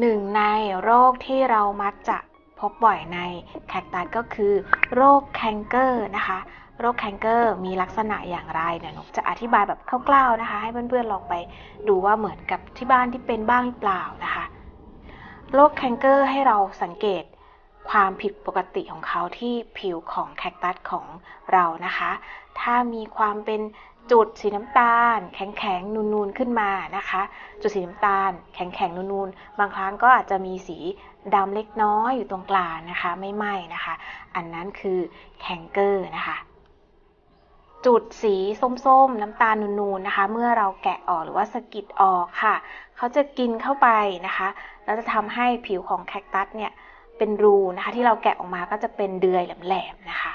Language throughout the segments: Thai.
หนึ่งในโรคที่เรามักจะพบบ่อยในแคคตัสก็คือ โรคแคนเกอร์นะคะ โรคแคนเกอร์มีลักษณะอย่างไรเนี่ยนกจะอธิบายแบบคร่าวๆนะคะ ให้เพื่อนๆลองไปดูว่าเหมือนกับที่บ้านที่เป็นบ้างหรือเปล่านะคะ โรคแคนเกอร์ให้เราสังเกต ความผิดปกติของเขาที่ผิวของแคคตัสของเรานะคะ ถ้ามีความเป็นจุดสีน้ำตาล แข็งๆนูนๆขึ้นมานะคะ จุดสีน้ำตาล แข็งๆนูนๆ บางครั้งก็อาจจะมีสีดำเล็กน้อยอยู่ตรงกลางนะคะ ไม่ไหม้นะคะ อันนั้นคือแคนเกอร์นะคะจุดสีส้มๆ น้ำตาลนูนๆนะคะ เมื่อเราแกะออกหรือว่าสกิดออกค่ะ เขาจะกินเข้าไปนะคะ แล้วจะทำให้ผิวของแคคตัสเนี่ย เป็นรูนะคะ ที่เราแกะออกมาก็จะเป็นเดือยแหลมๆนะคะ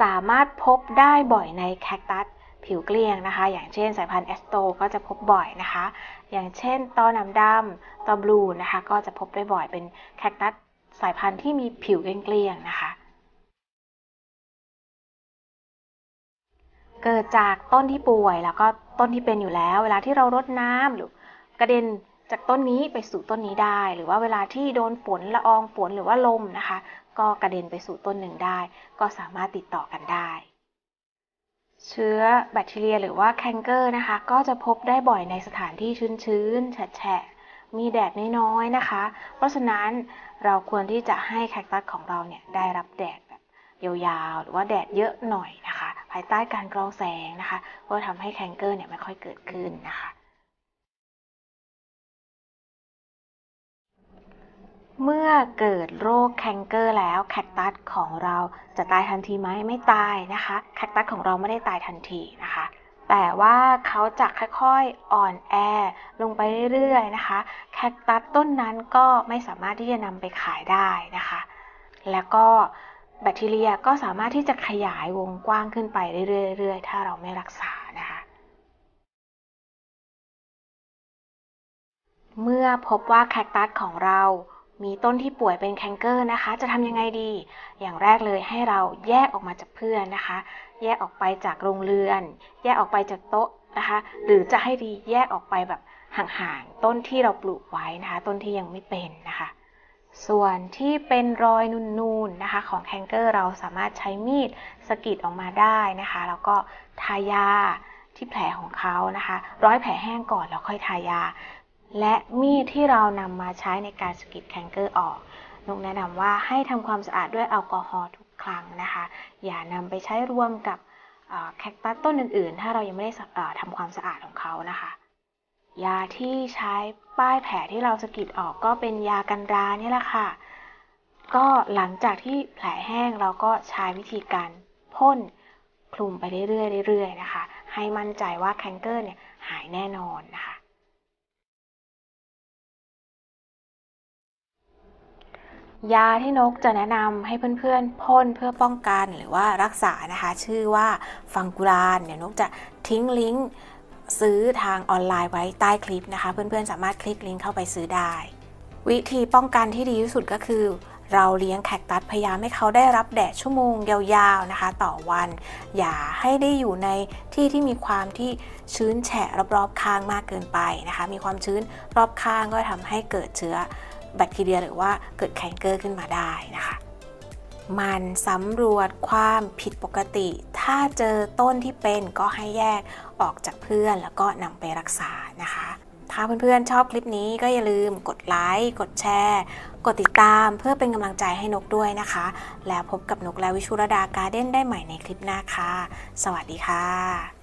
สามารถพบได้บ่อยในแคคตัสผิวเกลี้ยงนะคะ อย่างเช่นสายพันธุ์แอสโตก็จะพบบ่อยนะคะ อย่างเช่นตอหนำดำตอบลูนะคะ ก็จะพบได้บ่อยเป็นแคคตัสสายพันธุ์ที่มีผิวเกลี้ยงๆนะคะ เกิดจากต้นที่ป่วยแล้วก็ต้นที่เป็นอยู่แล้ว เวลาที่เรารดน้ำหรือกระเด็น จากต้นนี้ไปสู่ต้นนี้ได้ หรือว่าเวลาที่โดนฝนละอองฝนหรือว่าลมนะคะ ก็กระเด็นไปสู่ต้นหนึ่งได้ ก็สามารถติดต่อกันได้ เชื้อแบคทีเรียหรือว่าแคนเกอร์นะคะ ก็จะพบได้บ่อยในสถานที่ชื้นๆ แฉะมีแดดน้อยๆนะคะ เพราะฉะนั้นเราควรที่จะให้แคคตัสของเราเนี่ยได้รับแดดแบบยาวๆ หรือว่าแดดเยอะหน่อยนะคะ ภายใต้การกรองแสงนะคะเพื่อทำให้แคนเกอร์เนี่ยไม่ค่อยเกิดขึ้นนะคะ เมื่อเกิดโรคแคนเกอร์แล้วแคคตัสของเราจะตายทันทีไหมไม่ตายนะคะแคคตัสของเราไม่ได้ตายทันทีนะคะ แต่ว่าเขาจะค่อยๆอ่อนแอลงไปเรื่อยๆนะคะแคคตัสต้นนั้นก็ไม่สามารถที่จะนำไปขายได้นะคะ แล้วก็แบคทีเรียก็สามารถที่จะขยายวงกว้างขึ้นไปเรื่อยๆ ถ้าเราไม่รักษานะคะ เมื่อพบว่าแคคตัสของเรา มีต้นที่ป่วยเป็นแคนเกอร์นะคะ จะทำยังไงดี อย่างแรกเลยให้เราแยกออกมาจากเพื่อนนะคะ แยกออกไปจากโรงเรือน แยกออกไปจากโต๊ะนะคะ หรือจะให้ดีแยกออกไปแบบห่างๆ ต้นที่เราปลูกไว้นะคะ ต้นที่ยังไม่เป็นนะคะ ส่วนที่เป็นรอยนูนๆนะคะ ของแคนเกอร์เราสามารถใช้มีดสกิดออกมาได้นะคะ แล้วก็ทายาที่แผลของเขานะคะ ร้อยแผลแห้งก่อนแล้วค่อยทายา และมีดที่เรานำมาใช้ในการสกิดแคนเกอร์ออกนุกแนะนำว่าให้ทำความสะอาดด้วยแอลกอฮอล์ทุกครั้งนะคะ อย่านำไปใช้รวมกับแคคตัสต้นอื่นๆ ถ้าเรายังไม่ได้ทำความสะอาดของเขานะคะ ยาที่ใช้ป้ายแผลที่เราสกิดออกก็เป็นยากันราเนี่ยแหละค่ะ ก็หลังจากที่แผลแห้งเราก็ใช้วิธีการพ่นคลุมไปเรื่อยๆเรื่อยๆนะคะ ให้มั่นใจว่าแคนเกอร์เนี่ยหายแน่นอนนะคะ ยาที่นกจะแนะนำให้เพื่อนๆพ่นเพื่อป้องกันหรือว่ารักษานะคะ ชื่อว่าฟังกุรานเดี๋ยวนกจะทิ้งลิงก์ซื้อทางออนไลน์ไว้ใต้คลิปนะคะ เพื่อนๆสามารถคลิกลิงก์เข้าไปซื้อได้ วิธีป้องกันที่ดีที่สุดก็คือ เราเลี้ยงแคคตัสพยายามให้เขาได้รับแดดชั่วโมงยาวๆนะคะ ต่อวัน อย่าให้ได้อยู่ในที่ที่มีความที่ชื้นแฉะรอบๆข้างมากเกินไปนะคะ มีความชื้นรอบข้างก็ทำให้เกิดเชื้อ แบคทีเรียหรือว่าเกิดแคนเกอร์ขึ้นมาได้นะคะมันสำรวจความผิดปกติ ถ้าเจอต้นที่เป็นก็ให้แยกออกจากเพื่อนแล้วก็นำไปรักษานะคะ ถ้าเพื่อนๆชอบคลิปนี้ก็อย่าลืมกดไลค์ กดแชร์ กดติดตามเพื่อเป็นกำลังใจให้นกด้วยนะคะ แล้วพบกับนกและวิชุรดาการ์เด้นได้ใหม่ในคลิปหน้าค่ะ สวัสดีค่ะ